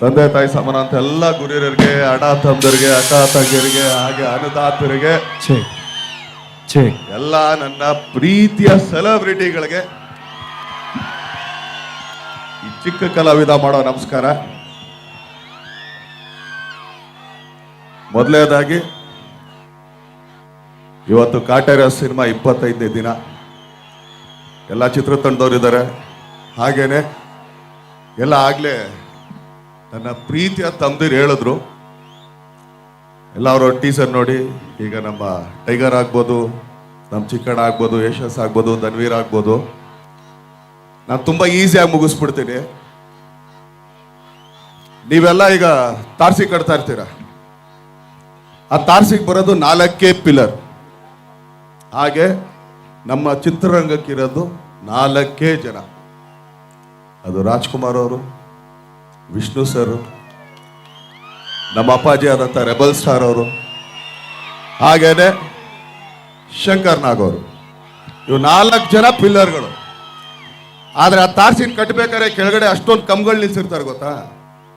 ತಂದೆ ತಾಯಿ ಸಮಾನ ಅಂತ ಎಲ್ಲ ಗುರಿಯರಿಗೆ ಅಡ ತಂದರಿಗೆ ಅಕ್ಕ ತಂಗಿಯರಿಗೆ ಹಾಗೆ ಅನುದಾತರಿಗೆ ಎಲ್ಲ ನನ್ನ ಪ್ರೀತಿಯ ಸೆಲೆಬ್ರಿಟಿಗಳಿಗೆ ಈ ಚಿಕ್ಕ ಕಲಾವಿದ ಮಾಡೋ ನಮಸ್ಕಾರ. ಮೊದಲನೇದಾಗಿ ಇವತ್ತು ಕಾಟೇರ ಸಿನಿಮಾ ಇಪ್ಪತ್ತೈದನೇ ದಿನ. ಎಲ್ಲ ಚಿತ್ರತಂಡದವ್ರು ಇದ್ದಾರೆ ಹಾಗೇನೆ ಎಲ್ಲ ಆಗ್ಲೇ ನನ್ನ ಪ್ರೀತಿಯ ತಂದಿರು ಹೇಳಿದ್ರು. ಎಲ್ಲ ಅವರು ಟೀಸರ್ ನೋಡಿ, ಈಗ ನಮ್ಮ ಟೈಗರ್ ಆಗ್ಬೋದು, ನಮ್ಮ ಚಿಕ್ಕಣ್ಣ ಆಗ್ಬೋದು, ಯಶಸ್ ಆಗ್ಬೋದು ಧನ್ವೀರ್ ಆಗ್ಬೋದು. ನಾನು ತುಂಬ ಈಸಿಯಾಗಿ ಮುಗಿಸ್ಬಿಡ್ತೀನಿ. ನೀವೆಲ್ಲ ಈಗ ತಾರ್ಸಿ ಕಟ್ತಾ ಇರ್ತೀರ? ಆ ತಾರ್ಸಿಗೆ ಬರೋದು ನಾಲ್ಕೇ ಪಿಲ್ಲರ್ ಹಾಗೆ ನಮ್ಮ ಚಿತ್ರರಂಗಕ್ಕಿರೋದು ನಾಲ್ಕೇ ಜನ. ಅದು ರಾಜ್ಕುಮಾರ್ ಅವರು ವಿಷ್ಣು ಸರ್, ನಮ್ಮ ಅಪ್ಪಾಜಿ ಆದಂಥ ರೆಬಲ್ ಸ್ಟಾರ್ ಅವರು, ಹಾಗೇನೆ ಶಂಕರ್ ನಾಗ್ ಅವರು. ಇವು ನಾಲ್ಕು ಜನ ಪಿಲ್ಲರ್ಗಳು. ಆದರೆ ಆ ತಾರ್ಸಿನ ಕಟ್ಟಬೇಕಾದ್ರೆ ಕೆಳಗಡೆ ಅಷ್ಟೊಂದು ಕಂಬಗಳು ನಿಲ್ಸಿರ್ತಾರೆ ಗೊತ್ತಾ?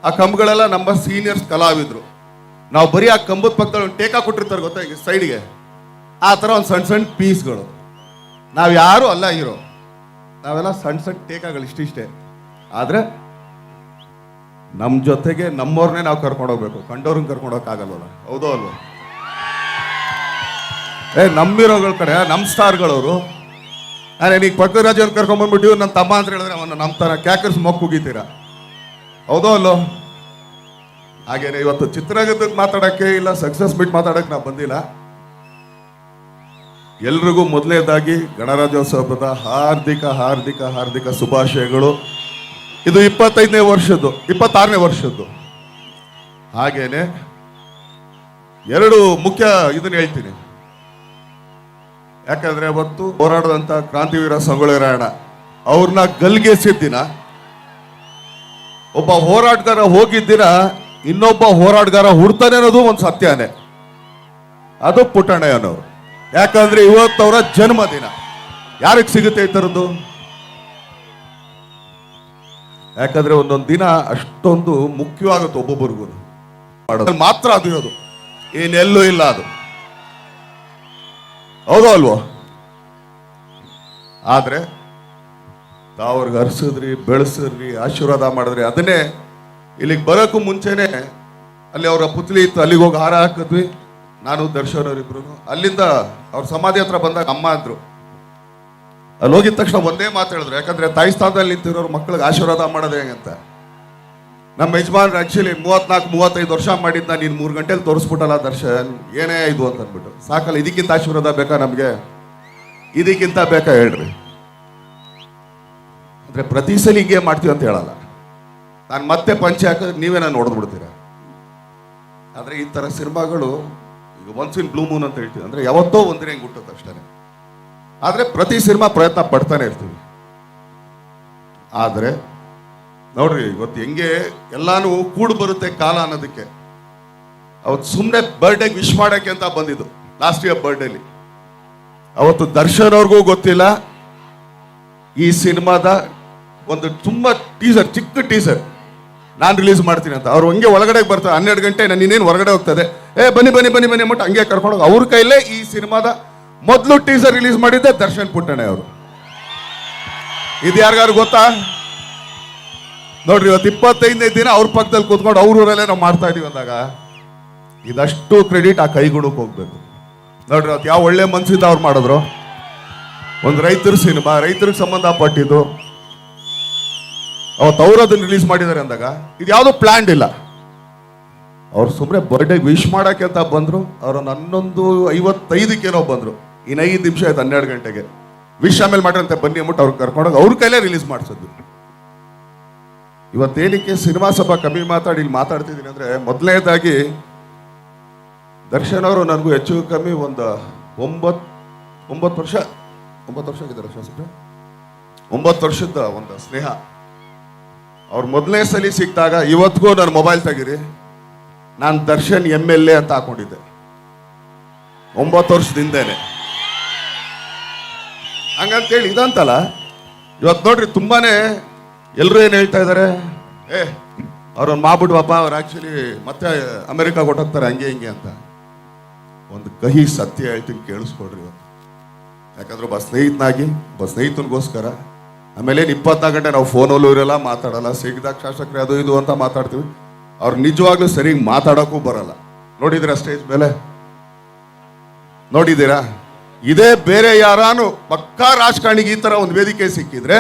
ಆ ಕಂಬಗಳೆಲ್ಲ ನಮ್ಮ ಸೀನಿಯರ್ಸ್ ಕಲಾವಿದ್ರು. ನಾವು ಬರೀ ಆ ಕಂಬದ ಪಕ್ಕದಲ್ಲಿ ಒಂದು ಟೇಕಾ ಕೊಟ್ಟಿರ್ತಾರೆ ಗೊತ್ತಾ ಈಗ ಸೈಡ್ಗೆ? ಆ ಥರ ಒಂದು ಸಣ್ಣ ಸಣ್ಣ ಪೀಸ್ಗಳು. ನಾವು ಯಾರೂ ಅಲ್ಲ ಇರೋ ನಾವೆಲ್ಲ ಸಣ್ಣ ಸಣ್ಣ ಟೇಕಾಗಳು ಇಷ್ಟಿಷ್ಟೇ. ಆದರೆ ನಮ್ಮ ಜೊತೆಗೆ ನಮ್ಮವ್ರನ್ನೇ ನಾವು ಕರ್ಕೊಂಡು ಹೋಗ್ಬೇಕು. ಕಂಡವ್ರನ್ನ ಕರ್ಕೊಂಡು ಹೋಗಕ್ಕಾಗಲ್ವಲ್ಲ? ಹೌದೋ ಅಲ್ವ? ಏ, ನಮ್ಮಿರೋಗಳ ಕಡೆ ನಮ್ಮ ಸ್ಟಾರ್ಗಳವರು. ನಾನು ಈಗ ಪಕ್ಕದ ಕರ್ಕೊಂಬಂದ್ಬಿಟ್ಟು ನನ್ನ ತಮ್ಮ ಅಂತ ಹೇಳಿದ್ರೆ ಅವನು ನಮ್ಮ ಥರ ಕ್ಯಾಕರ್ಸ್ ಮೊಕ್ಕ ಹೋಗಿತೀರಾ ಹೌದೋ ಅಲ್ಲೋ ಹಾಗೇನೆ, ಇವತ್ತು ಚಿತ್ರರಂಗದಕ್ಕೆ ಮಾತಾಡೋಕ್ಕೆ ಇಲ್ಲ ಸಕ್ಸಸ್ ಬಿಟ್ಟು ಮಾತಾಡೋಕ್ಕೆ ನಾವು ಬಂದಿಲ್ಲ. ಎಲ್ರಿಗೂ ಮೊದಲನೇದಾಗಿ ಗಣರಾಜ್ಯೋತ್ಸವದ ಹಾರ್ದಿಕ ಹಾರ್ದಿಕ ಹಾರ್ದಿಕ ಶುಭಾಶಯಗಳು. ಇದು ಇಪ್ಪತ್ತೈದನೇ ವರ್ಷದ್ದು, ಇಪ್ಪತ್ತಾರನೇ ವರ್ಷದ್ದು. ಹಾಗೇನೆ ಎರಡು ಮುಖ್ಯ ಇದನ್ನ ಹೇಳ್ತೀನಿ. ಯಾಕಂದ್ರೆ ಅವತ್ತು ಹೋರಾಡದಂತ ಕ್ರಾಂತಿವೀರ ಸಂಗೊಳ್ಳಿ ರಾಯಣ್ಣ ಅವ್ರನ್ನ ಗಲ್ಗೆಸಿದ ದಿನ, ಒಬ್ಬ ಹೋರಾಟಗಾರ ಹೋಗಿದ್ದ ದಿನ ಇನ್ನೊಬ್ಬ ಹೋರಾಟಗಾರ ಹುಡ್ತಾನೆ ಅನ್ನೋದು ಒಂದು ಸತ್ಯನೇ. ಅದು ಪುಟ್ಟಣ್ಣಯ್ಯನವರು. ಯಾಕಂದ್ರೆ ಇವತ್ತವರ ಜನ್ಮದಿನ. ಯಾರಿಗೆ ಸಿಗುತ್ತೆ ಈ ಥರದ್ದು ಯಾಕಂದ್ರೆ ಒಂದೊಂದು ದಿನ ಅಷ್ಟೊಂದು ಮುಖ್ಯವಾಗುತ್ತೆ ಒಬ್ಬೊಬ್ಬರಿಗೂ. ಮಾತ್ರ ಅದು ಇರೋದು. ಏನೆಲ್ಲೂ ಇಲ್ಲ ಅದು. ಹೌದೋ ಅಲ್ವೋ? ಆದ್ರೆ ತಾವ್ರಿಗೆ ಹರಿಸಿದ್ರಿ ಬೆಳೆಸಿದ್ರಿ, ಆಶೀರ್ವಾದ ಮಾಡಿದ್ರಿ, ಅದನ್ನೇ ಇಲ್ಲಿಗೆ ಬರೋಕ್ಕೂ ಮುಂಚೆನೆ ಅಲ್ಲಿ ಅವರ ಪುತ್ಲಿ ಇತ್ತು, ಅಲ್ಲಿಗೆ ಹೋಗಿ ಹಾರ ಹಾಕಿದ್ವಿ. ನಾನು, ದರ್ಶನ್ ಅವರಿಬ್ರು ಅಲ್ಲಿಂದ ಅವ್ರ ಸಮಾಧಿ ಹತ್ರ ಬಂದಾಗ ಅಮ್ಮ ಅಂದ್ರು. ಅಲ್ಲಿ ಹೋಗಿದ ತಕ್ಷಣ ಒಂದೇ ಮಾತು ಹೇಳಿದ್ರು. ಯಾಕಂದ್ರೆ ತಾಯಿ ಸ್ಥಾನದಲ್ಲಿ ನಿಂತಿರೋರು ಮಕ್ಕಳಿಗೆ ಆಶೀರ್ವಾದ ಮಾಡೋದು ಹೇಗಂತ ನಮ್ಮ ಯಜಮಾನ್ರು ಆಕ್ಚುಲಿ ಮೂವತ್ನಾಲ್ಕು, ಮೂವತ್ತೈದು ವರ್ಷ ಮಾಡಿದ್ದ ನೀನು ಮೂರು ಗಂಟೆಲಿ ತೋರಿಸ್ಬಿಟ್ಟಲ್ಲ ದರ್ಶನ್? ಏನೇ ಇದು ಅಂತ ಅಂದ್ಬಿಟ್ಟು ಸಾಕಲ್ಲ ಇದಕ್ಕಿಂತ ಆಶೀರ್ವಾದ ಬೇಕಾ ನಮಗೆ? ಇದಕ್ಕಿಂತ ಬೇಕಾ ಹೇಳ್ರಿ. ಅಂದ್ರೆ ಪ್ರತಿ ಸಲ ಹೀಗೆ ಮಾಡ್ತೀವಿ ಅಂತ ಹೇಳಲ್ಲ. ನಾನು ಮತ್ತೆ ಪಂಚೆ ಹಾಕಿದ್ರೆ ನೀವೇ ನಾನು ಆದರೆ ಈ ಥರ ಸಿನಿಮಾಗಳು, ಈಗ ಒನ್ಸ್ ಇನ್ ಬ್ಲೂ ಮೂನ್ ಅಂತ ಹೇಳ್ತೀವಿ. ಅಂದರೆ ಯಾವತ್ತೋ ಒಂದಿನ ಹಿಂಗೆ ಹುಟ್ಟುತ್ತೆ ಅಷ್ಟೇ ಆದ್ರೆ ಪ್ರತಿ ಸಿನಿಮಾ ಪ್ರಯತ್ನ ಪಡ್ತಾನೆ ಇರ್ತೀವಿ. ಆದರೆ ನೋಡ್ರಿ, ಇವತ್ತು ಹೆಂಗೆ ಎಲ್ಲಾನು ಕೂಡು ಬರುತ್ತೆ ಕಾಲ ಅನ್ನೋದಕ್ಕೆ. ಅವತ್ತು ಸುಮ್ಮನೆ ಬರ್ಡೇಗೆ ವಿಶ್ ಮಾಡಕ್ಕೆ ಅಂತ ಬಂದಿದ್ದು ಲಾಸ್ಟ್ ಇಯರ್ ಬರ್ಡೇಲಿ ಅವತ್ತು ದರ್ಶನ್ ಅವ್ರಿಗೂ ಗೊತ್ತಿಲ್ಲ, ಈ ಸಿನಿಮಾದ ಒಂದು ತುಂಬ ಟೀಸರ್ ಚಿಕ್ಕ ಟೀಸರ್ ನಾನು ರಿಲೀಸ್ ಮಾಡ್ತೀನಿ ಅಂತ. ಅವ್ರು ಹಂಗೆ ಒಳಗಡೆ ಬರ್ತಾರೆ, ಹನ್ನೆರಡು ಗಂಟೆ ನಾನು ಇನ್ನೇನು ಹೊರಗಡೆ ಹೋಗ್ತದೆ. ಏ, ಬನ್ನಿ ಬನ್ನಿ ಬನ್ನಿ ಬನ್ನಿ, ಅಂದ್ಬಿಟ್ಟು ಹಂಗೆ ಕರ್ಕೊಂಡು ಹೋಗಿ ಅವ್ರ ಕೈಲೇ ಈ ಸಿನಿಮಾದ ಮೊದಲು ಟೀಸರ್ ರಿಲೀಸ್ ಮಾಡಿದ್ದೆ ದರ್ಶನ್ ಪುಟ್ಟಣೆ ಅವರು. ಇದು ಯಾರಿಗಾರು ಗೊತ್ತಾ? ನೋಡ್ರಿ, ಇವತ್ತು ಇಪ್ಪತ್ತೈದನೇ ದಿನ ಅವ್ರ ಪಕ್ಕದಲ್ಲಿ ಕೂತ್ಕೊಂಡು ಅವ್ರ ಊರಲ್ಲೇ ನಾವು ಮಾಡ್ತಾ ಇದೀವಿ ಅಂದಾಗ, ಇದಷ್ಟು ಕ್ರೆಡಿಟ್ ಆ ಕೈಗುಣಕ್ಕೆ ಹೋಗ್ಬೇಕು. ನೋಡ್ರಿ ಅವತ್ತು ಯಾವ ಒಳ್ಳೆ ಮನ್ಸಿಂದ ಅವ್ರು ಮಾಡಿದ್ರು. ಒಂದು ರೈತರ ಸಿನಿಮಾ, ರೈತರಿಗೆ ಸಂಬಂಧಪಟ್ಟಿದ್ದು. ಅವತ್ತು ಅವ್ರು ಅದನ್ನು ರಿಲೀಸ್ ಮಾಡಿದ್ದಾರೆ ಅಂದಾಗ, ಇದು ಯಾವುದೋ ಪ್ಲ್ಯಾಂಡ್ ಇಲ್ಲ. ಅವ್ರು ಸುಮ್ಮನೆ ಬರ್ಡೇ ವಿಶ್ ಮಾಡಕ್ಕೆ ಅಂತ ಬಂದರು, ಅವರು ಹನ್ನೊಂದು ಐವತ್ತೈದಕ್ಕೇನೋ ಬಂದರು. ಇನ್ನು ಐದು ನಿಮಿಷ ಆಯ್ತು, ಹನ್ನೆರಡು ಗಂಟೆಗೆ. ವಿಶ್ ಆಮೇಲೆ ಮಾಡ್ರಂತೆ ಬನ್ನಿ ಅಂದ್ಬಿಟ್ಟು ಅವ್ರು ಕರ್ಕೊಂಡೋಗಿ ಅವ್ರ ಕೈಲೇ ರಿಲೀಸ್ ಮಾಡಿಸಿದ್ದು. ಇವತ್ತೇನಕ್ಕೆ ಸಿನಿಮಾ ಸಭಾ ಕಮ್ಮಿ ಮಾತಾಡಿ, ಇಲ್ಲಿ ಮಾತಾಡ್ತಿದ್ದೀನಿ ಅಂದರೆ ಮೊದಲನೇದಾಗಿ ದರ್ಶನ್ ಅವರು ನನಗೂ ಹೆಚ್ಚು ಕಮ್ಮಿ ಒಂದು ಒಂಬತ್ತು ಒಂಬತ್ತು ವರ್ಷ ಒಂಬತ್ತು ವರ್ಷ ಆಗಿದ್ದಾರೆ ಶಾಸಕರು ಒಂಬತ್ತು ವರ್ಷದ ಒಂದು ಸ್ನೇಹ. ಅವ್ರು ಮೊದಲನೇ ಸಲ ಸಿಕ್ಕಿದಾಗ ಇವತ್ತಿಗೂ ನಾನು ಮೊಬೈಲ್ ತೆಗೀರಿ. ನಾನು ದರ್ಶನ್ ಎಂ ಎಲ್ ಎ ಅಂತ ಹಾಕೊಂಡಿದ್ದೆ. ಒಂಬತ್ತು ವರ್ಷದಿಂದೇನೆ ಹಂಗಂತೇಳಿ ಇದಂತಲ್ಲ ಇವತ್ತು ನೋಡ್ರಿ ತುಂಬಾನೇ ಎಲ್ಲರೂ ಏನು ಹೇಳ್ತಾ ಇದ್ದಾರೆ ಏ ಅವ್ರನ್ನ ಮಾಡ್ಬಿಟ್ವಪ್ಪ ಅವ್ರು ಆ್ಯಕ್ಚುಲಿ ಮತ್ತೆ ಅಮೆರಿಕ ಕೊಟ್ಟೋಗ್ತಾರೆ ಹಂಗೆ ಹಿಂಗೆ ಅಂತ. ಒಂದು ಕಹಿ ಸತ್ಯ ಹೇಳ್ತೀನಿ ಕೇಳಿಸ್ಕೊಡ್ರಿ ಇವತ್ತು. ಯಾಕಂದ್ರೆ ಒಬ್ಬ ಸ್ನೇಹಿತನಾಗಿ, ಒಬ್ಬ ಸ್ನೇಹಿತನಿಗೋಸ್ಕರ, ಆಮೇಲೆ ಇಪ್ಪತ್ನಾಲ್ಕು ಗಂಟೆ ನಾವು ಫೋನಲ್ಲೂ ಇರಲ್ಲ, ಮಾತಾಡಲ್ಲ. ಸಿಗ್ದಾಗ ಶಾಸಕರೇ ಅದು ಇದು ಅಂತ ಮಾತಾಡ್ತೀವಿ. ಅವ್ರು ನಿಜವಾಗ್ಲೂ ಸರಿ ಮಾತಾಡೋಕ್ಕೂ ಬರಲ್ಲ. ನೋಡಿದಿರಾ ಸ್ಟೇಜ್ ಮೇಲೆ? ನೋಡಿದ್ದೀರಾ? ಇದೇ ಬೇರೆ ಯಾರಾನು ಪಕ್ಕಾ ರಾಜಕಾರಣಿಗೆ ಈ ತರ ಒಂದು ವೇದಿಕೆ ಸಿಕ್ಕಿದ್ರೆ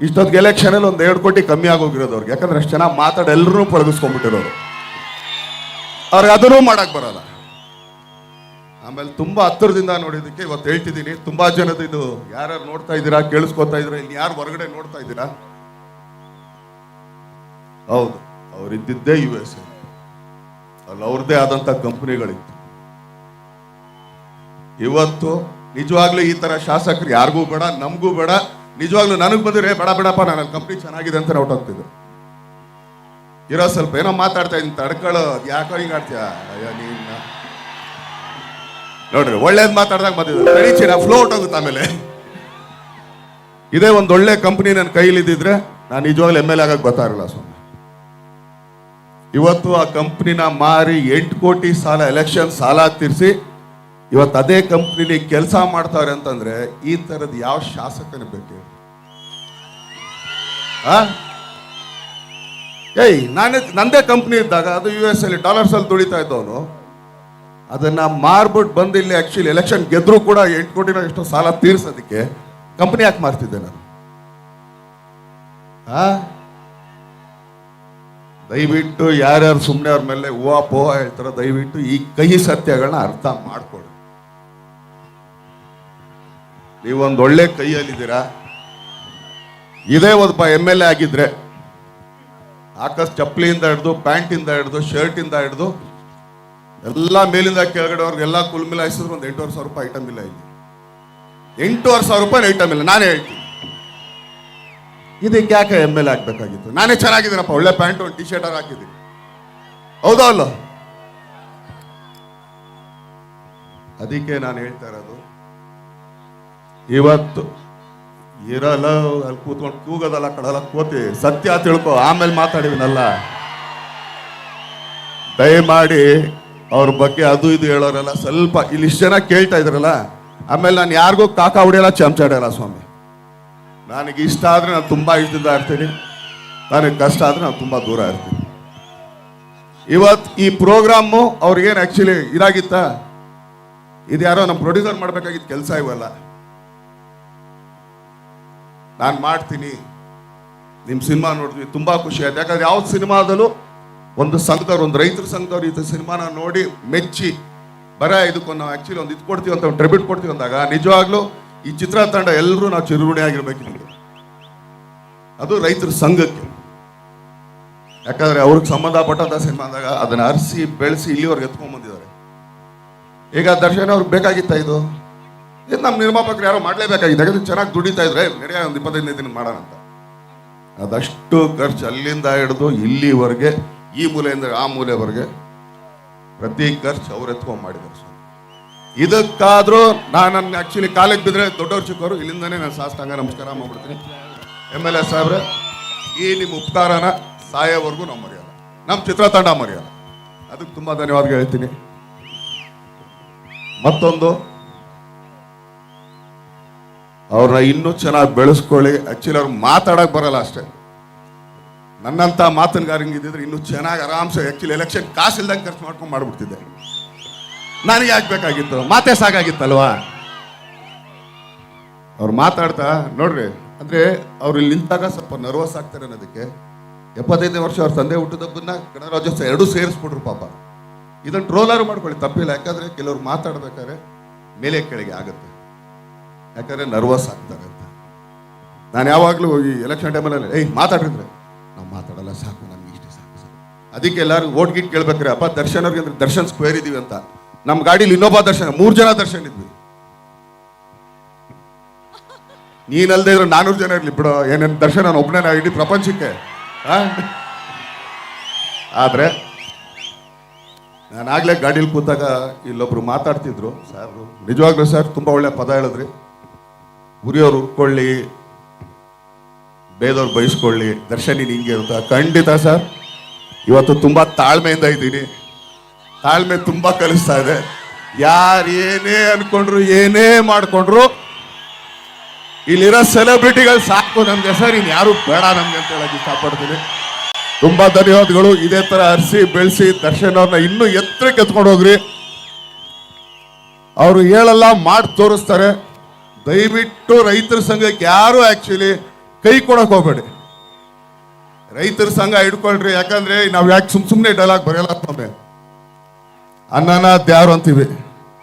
ಇಷ್ಟೊತ್ತಿಗೆ ಎಲೆಕ್ಷನ್ ಅಲ್ಲಿ ಒಂದು ಎರಡು ಕೋಟಿ ಕಮ್ಮಿ ಆಗೋಗಿರೋದು ಅವ್ರಿಗೆ. ಯಾಕಂದ್ರೆ ಅಷ್ಟು ಚೆನ್ನಾಗಿ ಮಾತಾಡಿ ಎಲ್ಲರೂ ಪಳಗಿಸ್ಕೊಂಡ್ಬಿಟ್ಟಿರೋರು ಅವ್ರಿಗೆ ಅದನ್ನೂ ಮಾಡಕ್ ಬರಲ್ಲ. ಆಮೇಲೆ ತುಂಬಾ ಹತ್ತಿರದಿಂದ ನೋಡಿದ್ದಕ್ಕೆ ಇವತ್ತು ಹೇಳ್ತಿದ್ದೀನಿ. ತುಂಬಾ ಜನದ ಇದು ಯಾರ್ಯಾರು ನೋಡ್ತಾ ಇದ್ದೀರಾ, ಕೇಳಿಸ್ಕೊತಾ ಇದ್ದೀರಾ ಇಲ್ಲಿ ಯಾರು ಹೊರಗಡೆ ನೋಡ್ತಾ ಇದ್ದೀರಾ? ಹೌದು. ಅವರಿದ್ದಿದ್ದೇ ಯು ಎಸ್ ಎ ಅಲ್ಲಿ ಅವ್ರದ್ದೇ ಆದಂತ ಕಂಪನಿಗಳಿತ್ತು. ಇವತ್ತು ನಿಜವಾಗ್ಲೂ ಈ ತರ ಶಾಸಕರು ಯಾರಿಗೂ ಬೇಡ, ನಮಗೂ ಬೇಡ. ನಿಜವಾಗ್ಲೂ ನನಗೆ ಬಂದ್ರೆ ಬೇಡ, ಬೇಡಪ್ಪ, ನಾನು ಕಂಪ್ನಿ ಚೆನ್ನಾಗಿದೆ ಅಂತ ಹೊಟ್ಟೋಗ್ತಿದ್ದೆ ಇರೋ ಸ್ವಲ್ಪ ಏನೋ ಮಾತಾಡ್ತಾ ಇದ್ದೀನಿ ತಡ್ಕೊಳ್ಳೋ ಯಾಕೋ ಹಿಂಗ್ ಆಡ್ತೀಯ? ಅಯ್ಯೋ, ನೀನ್ ನೋಡ್ರಿ, ಒಳ್ಳೇದು ಮಾತಾಡ್ದಾಗ ಬಂದಿದ್ದೆ ತಡೀಚಿ ನಾ ಫ್ಲೋ ಹೋಗುತ್ತೆ ಆಮೇಲೆ. ಇದೇ ಒಂದು ಒಳ್ಳೆ ಕಂಪ್ನಿ ನನ್ನ ಕೈಲಿದ್ದಿದ್ರೆ, ನಾನು ನಿಜವಾಗ್ಲೂ ಎಂ ಎಲ್ ಆಗಕ್ಕೆ ಬರ್ತಾ ಇರಲಿಲ್ಲ ಸ್ವಾಮಿ. ಇವತ್ತು ಆ ಕಂಪ್ನಿನ ಮಾರಿ ಎಂಟು ಕೋಟಿ ಸಾಲ ಎಲೆಕ್ಷನ್ ಸಾಲ ತೀರಿಸಿ ಇವತ್ತು ಅದೇ ಕಂಪ್ನಿಲಿ ಕೆಲಸ ಮಾಡ್ತಾರೆ ಅಂತಂದ್ರೆ ಈ ತರದ ಯಾವ ಶಾಸಕನ ಬೇಕು? ಏಯ್, ನಾನೇ, ನಂದೇ ಕಂಪ್ನಿ ಇದ್ದಾಗ ಅದು ಯು ಎಸ್ ಅಲ್ಲಿ ಡಾಲರ್ಸ್ ಅಲ್ಲಿ ದುಡಿತಾ ಇದ್ದವನು. ಅದನ್ನ ಮಾರ್ಬಿಟ್ಟು ಬಂದು ಇಲ್ಲಿ ಆಕ್ಚುಲಿ ಎಲೆಕ್ಷನ್ ಗೆದ್ರು ಕೂಡ ಎಂಟು ಕೋಟಿನ ಎಷ್ಟೋ ಸಾಲ ತೀರ್ಸೋದಕ್ಕೆ ಕಂಪ್ನಿ ಯಾಕೆ ಮಾರ್ತಿದ್ದೆ ನಾನು? ಆ? ದಯವಿಟ್ಟು ಯಾರ್ಯಾರು ಸುಮ್ಮನೆ ಅವ್ರ ಮೇಲೆ ಹೂವು, ಪೋಹ ಹೇಳ್ತಾರೋ ದಯವಿಟ್ಟು ಈ ಕಹಿ ಸತ್ಯಗಳನ್ನ ಅರ್ಥ ಮಾಡ್ಕೊಳ್ಳಿ. ನೀವೊಂದು ಒಳ್ಳೆ ಕೈಯಲ್ಲಿದ್ದೀರಾ? ಇದೇ ಒಬ್ಬ ಎಂ ಎಲ್ ಎ ಆಗಿದ್ರೆ ಆಕಾಶ್ ಚಪ್ಪಲಿಯಿಂದ ಹಿಡಿದು, ಪ್ಯಾಂಟಿಂದ ಹಿಡಿದು, ಶರ್ಟಿಂದ ಹಿಡ್ದು, ಎಲ್ಲ ಮೇಲಿಂದ ಕೆಳಗಡೆ ಅವ್ರಿಗೆಲ್ಲ ಕುಲ್ಮಿಲಾಯಿಸಿದ್ರು ಒಂದು ಎಂಟೂವರೆ ಸಾವಿರ ರೂಪಾಯಿ ಐಟಮ್ ಇಲ್ಲ ಇಲ್ಲಿ. ಎಂಟೂವರೆ ಸಾವಿರ ರೂಪಾಯಿ ಐಟಮ್ ಇಲ್ಲ, ನಾನೇ ಹೇಳ್ತೀನಿ. ಇದಕ್ಕೆ ಯಾಕೆ ಎಂ ಎಲ್ ಹಾಕ್ಬೇಕಾಗಿತ್ತು ನಾನೇ ಚೆನ್ನಾಗಿದ್ದೀನಪ್ಪ, ಒಳ್ಳೆ ಪ್ಯಾಂಟ್, ಒಂದು ಟಿ ಶರ್ಟ್ ಹಾಕಿದ್ದೀನಿ. ಹೌದಾ ಅಲ್ಲ? ಅದಕ್ಕೆ ನಾನು ಹೇಳ್ತಾ ಇರೋದು, ಇವತ್ತು ಇರಲ್ಲ, ಅಲ್ಲಿ ಕೂತ್ಕೊಂಡು ಕೂಗೋದಲ್ಲ ಕಡಲ ಕೂತಿ, ಸತ್ಯ ತಿಳ್ಕೊ, ಆಮೇಲೆ ಮಾತಾಡಿವಿನಲ್ಲ ದಯಮಾಡಿ ಅವ್ರ ಬಗ್ಗೆ ಅದು ಇದು ಹೇಳೋರೆಲ್ಲ ಸ್ವಲ್ಪ ಇಲ್ಲಿ ಇಷ್ಟು ಜನ ಕೇಳ್ತಾ ಇದ್ರಲ್ಲ, ಆಮೇಲೆ ನಾನು ಯಾರಿಗೂ ಕಾಕಾ ಹೊಡೆಯಲ್ಲ ಚಮಚಾಡಲ್ಲ ಸ್ವಾಮಿ. ನನಗೆ ಇಷ್ಟ ಆದ್ರೆ ನಾನು ತುಂಬಾ ಇಷ್ಟದಿಂದ ಇರ್ತೀನಿ ನನಗೆ ಕಷ್ಟ ಆದ್ರೆ ನಾನು ತುಂಬಾ ದೂರ ಇರ್ತೀನಿ. ಇವತ್ತು ಈ ಪ್ರೋಗ್ರಾಮು ಅವ್ರಿಗೇನು ಆ್ಯಕ್ಚುಲಿ ಇದಾಗಿತ್ತ? ಇದು ಯಾರೋ ನಮ್ಮ ಪ್ರೊಡ್ಯೂಸರ್ ಮಾಡಬೇಕಾಗಿದ್ದ ಕೆಲಸ ಇವಲ್ಲ. ನಾನು ಮಾಡ್ತೀನಿ. ನಿಮ್ಮ ಸಿನಿಮಾ ನೋಡಿದ್ವಿ ತುಂಬಾ ಖುಷಿ ಆಯ್ತು. ಯಾಕಂದ್ರೆ ಯಾವ ಸಿನಿಮಾದಲ್ಲೂ ಒಂದು ಸಂಘದವ್ರು, ಒಂದು ರೈತರ ಸಂಘದವ್ರು ಈ ಸಿನಿಮಾನ ನೋಡಿ ಮೆಚ್ಚಿ, ಬರ ಇದಕ್ಕೊಂದು ನಾವು ಆಕ್ಚುಲಿ ಒಂದು ಇದು ಕೊಡ್ತೀವಿ ಅಂತ ಒಂದು ಟ್ರಿಬ್ಯೂಟ್ ಕೊಡ್ತೀವಿ ಅಂದಾಗ, ನಿಜವಾಗ್ಲೂ ಈ ಚಿತ್ರ ತಂಡ ಎಲ್ಲರೂ ನಾವು ಚಿರುಗುಣಿ ಆಗಿರ್ಬೇಕಿತ್ತು ಅದು ರೈತರ ಸಂಘಕ್ಕೆ. ಯಾಕಂದ್ರೆ ಅವ್ರಿಗೆ ಸಂಬಂಧಪಟ್ಟಂತ ಸಿನಿಮಾ ಅಂದಾಗ ಅದನ್ನ ಅರಿಸಿ, ಬೆಳೆಸಿ ಇಲ್ಲಿವರೆಗೆ ಎತ್ಕೊಂಡ್ ಬಂದಿದ್ದಾರೆ. ಈಗ ದರ್ಶನ್ ಅವ್ರಿಗೆ ಬೇಕಾಗಿತ್ತ ಇದು? ಇದು ನಮ್ಮ ನಿರ್ಮಾಪಕರು ಯಾರೋ ಮಾಡಲೇಬೇಕಾಗಿದೆ ಯಾಕಂದ್ರೆ ಚೆನ್ನಾಗಿ ದುಡಿತಾ ಇದ್ರೆ ನಡೆಯ, ಒಂದು ಇಪ್ಪತ್ತೈದನೇ ದಿನ ಮಾಡೋಣ ಅಂತ. ಅದಷ್ಟು ಖರ್ಚು ಅಲ್ಲಿಂದ ಹಿಡಿದು ಇಲ್ಲಿವರೆಗೆ, ಈ ಮೂಲೆಯಿಂದ ಆ ಮೂಲೆವರೆಗೆ ಪ್ರತಿ ಖರ್ಚು ಅವ್ರು ಎತ್ಕೊಂಡ್ ಮಾಡಿದ್ದಾರೆ ಇದಕ್ಕಾದ್ರೂ ನಾನು ನನ್ನ ಆ್ಯಕ್ಚುಲಿ ಕಾಲೇಜ್ ಬಿದ್ದರೆ ದೊಡ್ಡವ್ರು ಚಿಕ್ಕವರು ಇಲ್ಲಿಂದನೇ ನಾನು ಸಾಷ್ಟಾಂಗ ನಮಸ್ಕಾರ ಮಾಡ್ಬಿಡ್ತೀನಿ. ಎಂ ಎಲ್ ಎ ಸಾಹೇಬ್ರೆ, ಈ ನಿಮ್ಮ ಉಪಕಾರನ ಸಾಯೋವರೆಗೂ ನಾವು ಮರೆಯಲ್ಲ ನಮ್ಮ ಚಿತ್ರತಂಡ ಮರೆಯಲ್ಲ ಅದಕ್ಕೆ ತುಂಬ ಧನ್ಯವಾದ ಹೇಳ್ತೀನಿ. ಮತ್ತೊಂದು ಅವ್ರನ್ನ ಇನ್ನೂ ಚೆನ್ನಾಗಿ ಬೆಳೆಸ್ಕೊಳ್ಳಿ. ಆ್ಯಕ್ಚುಲಿ ಅವ್ರು ಮಾತಾಡಕ್ ಬರಲ್ಲ ಅಷ್ಟೇ. ನನ್ನಂತ ಮಾತನ್ಗಾರಂಗೆ ಇದ್ದಿದ್ರೆ ಇನ್ನೂ ಚೆನ್ನಾಗಿ ಆರಾಮ್ಸೆ ಆ್ಯಕ್ಚುಲಿ ಎಲೆಕ್ಷನ್ ಕಾಸಿಲ್ದಂಗೆ ಖರ್ಚು ಮಾಡ್ಕೊಂಡು ಮಾಡ್ಬಿಡ್ತಿದ್ದೆ. ನನಗೆ ಯಾಕೆ ಬೇಕಾಗಿತ್ತು ಮಾತೇ ಸಾಕಾಗಿತ್ತಲ್ವಾ? ಅವ್ರು ಮಾತಾಡ್ತಾ, ನೋಡ್ರಿ, ಅಂದ್ರೆ ಅವ್ರು ಇಲ್ಲಿ ನಿಂತಾಗ ಸ್ವಲ್ಪ ನರ್ವಸ್ ಆಗ್ತಾರೆ ಅನ್ನೋದಕ್ಕೆ ಎಪ್ಪತ್ತೈದನೇ ವರ್ಷ ಅವ್ರ ತಂದೆ ಹುಟ್ಟಿದಬ್ಬನ್ನ ಗಣರಾಜ್ಯೋತ್ಸವ ಎರಡೂ ಸೇರಿಸ್ಬಿಟ್ರು ಪಾಪ. ಇದನ್ನು ಟ್ರೋಲಾರು ಮಾಡ್ಕೊಳ್ಳಿ, ತಪ್ಪಿಲ್ಲ. ಯಾಕಂದ್ರೆ ಕೆಲವ್ರು ಮಾತಾಡ್ಬೇಕಾದ್ರೆ ಮೇಲೆ ಕೆಳಗೆ ಆಗುತ್ತೆ. ಯಾಕಂದ್ರೆ ನರ್ವಸ್ ಆಗ್ತಾರೆ ಅಂತ. ನಾನು ಯಾವಾಗಲೂ ಈ ಎಲೆಕ್ಷನ್ ಟೈಮಲ್ಲಿ ಏಯ್ ಮಾತಾಡಿದ್ರೆ ನಾವು ಮಾತಾಡಲ್ಲ, ಸಾಕು, ನಮ್ಗೆ ಇಷ್ಟ ಸಾಕು ಸಾಕು. ಅದಕ್ಕೆ ಎಲ್ಲರೂ ಓಟ್ ಗೀಟ್ ಕೇಳ್ಬೇಕ್ರೆ. ಅಪ್ಪ, ದರ್ಶನ್ ಅವ್ರಿಗೆ ಅಂದ್ರೆ ದರ್ಶನ್ ಸ್ಕ್ವೇರ್ ಇದೀವಿ ಅಂತ. ನಮ್ಮ ಗಾಡಿಲಿ ಇನ್ನೊಬ್ಬ ದರ್ಶನ, ಮೂರು ಜನ ದರ್ಶನ ಇದ್ವಿ ನೀನಲ್ದೇ ಇದ್ರೆ ನಾನೂರು ಜನ ಇರ್ಲಿ ಬಿಡೋ, ಏನೇನು ದರ್ಶನ ನಾನು ಒಬ್ಬನೇ ಇಡೀ ಪ್ರಪಂಚಕ್ಕೆ ಆದರೆ ಆದ್ರೆ ನಾನು ಆಗ್ಲೇ ಗಾಡೀಲಿ ಕೂತಾಗ ಇಲ್ಲೊಬ್ರು ಮಾತಾಡ್ತಿದ್ರು, ಸರ್, ನಿಜವಾಗ್ಲೂ ಸರ್ ತುಂಬಾ ಒಳ್ಳೆ ಪದ ಹೇಳಿದ್ರಿ. ಉರಿಯೋರು ಉರ್ಕೊಳ್ಳಿ ಬೇದವ್ರು ಬಯಸ್ಕೊಳ್ಳಿ ದರ್ಶನ್ ಹಿಂಗೆ ಅಂತ. ಖಂಡಿತ ಸರ್, ಇವತ್ತು ತುಂಬ ತಾಳ್ಮೆಯಿಂದ ಇದ್ದೀನಿ. ತಾಳ್ಮೆ ತುಂಬ ಕಲಿಸ್ತಾ ಇದೆ. ಯಾರು ಏನೇ ಅನ್ಕೊಂಡ್ರು, ಏನೇ ಮಾಡ್ಕೊಂಡ್ರು, ಇಲ್ಲಿರೋ ಸೆಲೆಬ್ರಿಟಿಗಳು ಸಾಕು ನಮ್ಗೆ. ಸರ್, ಇನ್ ಯಾರು ಬೇಡ ನಮ್ಗೆ ಅಂತ ಹೇಳಕ್ ಇಷ್ಟಪಡ್ತೀನಿ. ತುಂಬಾ ಧನ್ಯವಾದಗಳು. ಇದೇ ತರ ಹರಿಸಿ ಬೆಳೆಸಿ ದರ್ಶನ್ ಅವ್ರನ್ನ ಇನ್ನೂ ಎತ್ತರಕ್ಕೆ ಎತ್ಕೊಂಡು ಹೋಗ್ರಿ. ಅವರು ಹೇಳಲ್ಲ, ಮಾಡಿ ತೋರಿಸ್ತಾರೆ. ದಯವಿಟ್ಟು ರೈತರ ಸಂಘಕ್ಕೆ ಯಾರು ಆಕ್ಚುಲಿ ಕೈ ಕೊಡಕ್ ಹೋಗ್ಬೇಡಿ. ರೈತರ ಸಂಘ ಹಿಡ್ಕೊಳ್ರಿ. ಯಾಕಂದ್ರೆ ನಾವ್ ಯಾಕೆ ಸುಮ್ ಸುಮ್ನೆ ಡೈಲಾಗ್ ಬರೆಯಲ್ಲ ಅನ್ನನ ದ್ಯಾರು ಅಂತೀವಿ?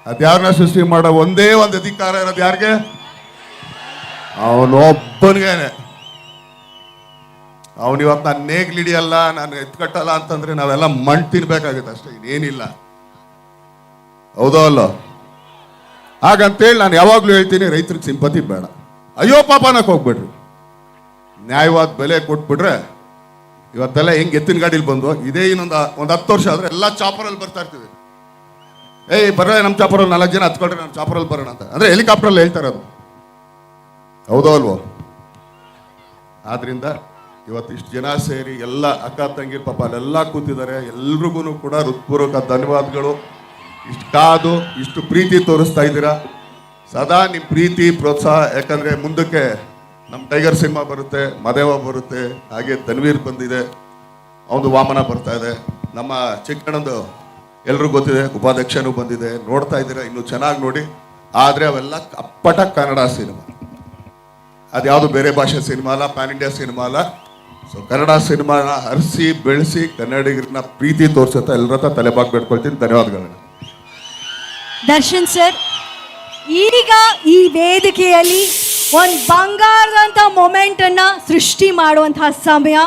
ಆ ದ್ಯಾರನ್ನ ಸೃಷ್ಟಿ ಮಾಡೋ ಒಂದೇ ಒಂದು ಅಧಿಕಾರ ಇರೋದು ಯಾರಿಗೆ? ಅವನೊಬ್ಬನಿಗೇನೆ. ಅವನು ಇವತ್ತು ನಾನು ನೇಗ್ಲಿಡಿಯಲ್ಲ, ನಾನು ಎತ್ಕಟ್ಟಲ್ಲ ಅಂತಂದ್ರೆ ನಾವೆಲ್ಲ ಮಣ್ ತಿನ್ಬೇಕಾಗುತ್ತೆ ಅಷ್ಟೇ, ಇನ್ನೇನಿಲ್ಲ. ಹೌದೋ ಅಲ್ಲೋ? ಹಾಗಂತೇಳಿ ನಾನು ಯಾವಾಗಲೂ ಹೇಳ್ತೀನಿ, ರೈತರಿಗೆ ಸಿಂಪತಿ ಬೇಡ. ಅಯ್ಯೋ ಪಾಪನಕ್ಕೆ ಹೋಗ್ಬಿಡ್ರಿ. ನ್ಯಾಯವಾದ ಬೆಲೆ ಕೊಟ್ಬಿಟ್ರೆ ಇವತ್ತೆಲ್ಲ ಹೆಂಗ್ ಎತ್ತಿನ ಗಾಡಿಲಿ ಬಂದು ಇದೇ ಇನ್ನೊಂದು ಒಂದು ಹತ್ತು ವರ್ಷ ಆದ್ರೆ ಎಲ್ಲ ಚಾಪರಲ್ಲಿ ಬರ್ತಾ ಇರ್ತೀವಿ. ಏಯ್ ಬರ್ರೆ ನಮ್ಮ ಚಾಪರಲ್ಲಿ ನಾಲ್ಕು ಜನ ಹತ್ಕೊಳ್ರಿ ನಮ್ಮ ಚಾಪರಲ್ಲಿ ಬರೋಣ ಅಂತ. ಅಂದ್ರೆ ಹೆಲಿಕಾಪ್ಟ್ರಲ್ಲಿ ಹೇಳ್ತಾರೆ ಅದು ಹೌದೋ ಅಲ್ವೋ? ಆದ್ರಿಂದ ಇವತ್ತು ಇಷ್ಟು ಜನ ಸೇರಿ ಎಲ್ಲ ಅಕ್ಕ ತಂಗಿ ಪಾಪ ಅಲ್ಲೆಲ್ಲ ಕೂತಿದ್ದಾರೆ. ಎಲ್ರಿಗೂ ಕೂಡ ಹೃತ್ಪೂರ್ವಕ ಧನ್ಯವಾದಗಳು. ಇಷ್ಟು ಕಾದು ಇಷ್ಟು ಪ್ರೀತಿ ತೋರಿಸ್ತಾ ಇದ್ದೀರಾ. ಸದಾ ನಿಮ್ಮ ಪ್ರೀತಿ ಪ್ರೋತ್ಸಾಹ ಯಾಕಂದ್ರೆ ಮುಂದಕ್ಕೆ ನಮ್ಮ ಟೈಗರ್ ಸಿನಿಮಾ ಬರುತ್ತೆ ಮದೇವ ಬರುತ್ತೆ ಹಾಗೆ ತನ್ವೀರ್ ಬಂದಿದೆ. ಅವನು ವಾಮನ ಬರ್ತಾ ಇದೆ. ನಮ್ಮ ಚಿಕ್ಕಣ್ಣಂದು ಎಲ್ರಿಗೂ ಗೊತ್ತಿದೆ ಉಪಾಧ್ಯಕ್ಷನೂ ಬಂದಿದೆ ನೋಡ್ತಾ ಇದ್ದೀರಾ ಇನ್ನು ಚೆನ್ನಾಗಿ ನೋಡಿ. ಆದರೆ ಅವೆಲ್ಲ ಅಪ್ಪಟ ಕನ್ನಡ ಸಿನಿಮಾ. ಅದ್ಯಾವುದು ಬೇರೆ ಭಾಷೆ ಸಿನಿಮಾ ಅಲ್ಲ ಪ್ಯಾನ್ ಇಂಡಿಯಾ ಸಿನಿಮಾ ಅಲ್ಲ. ಸೊ ಕನ್ನಡ ಸಿನಿಮಾನ ಹರಿಸಿ ಬೆಳೆಸಿ ಕನ್ನಡಿಗರನ್ನ ಪ್ರೀತಿ ತೋರಿಸುತ್ತಾ ಎಲ್ಲರ ಹತ್ರ ತಲೆಬಾಗ್ ಬೇಡ್ಕೊಳ್ತೀನಿ. ಧನ್ಯವಾದಗಳು ದರ್ಶನ್ ಸರ್ ಈಗ ಈ ವೇದಿಕೆಯಲ್ಲಿ ಒಂದು ಬಂಗಾರದಂಥ ಮೊಮೆಂಟ್ ಅನ್ನ ಸೃಷ್ಟಿ ಮಾಡುವಂತಹ ಸಮಯ.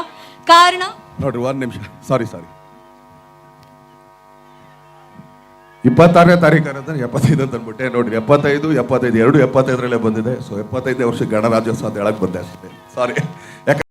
ಕಾರಣ? ನೋಡ್ರಿ ಒಂದು ನಿಮಿಷ. ಸಾರಿ ಸಾರಿ ಇಪ್ಪತ್ತಾರನೇ ತಾರೀಕು ಅನ್ನೋದನ್ನ ಎಪ್ಪತ್ತೈದು ಅಂತ ಅಂದ್ಬಿಟ್ಟೆ. ನೋಡಿ ಎಪ್ಪತ್ತೈದು ಎಪ್ಪತ್ತೈದು, ಎರಡು ಎಪ್ಪತ್ತೈದರಲ್ಲೇ ಬಂದಿದೆ. ಸೊ ಎಪ್ಪತ್ತೈದನೇ ವರ್ಷ ಗಣರಾಜ್ಯೋತ್ಸವ ಅಂತ ಹೇಳಕ್ ಬಂದೆ ಅಷ್ಟೇ. ಸಾರಿ ಯಾಕಂದ್ರೆ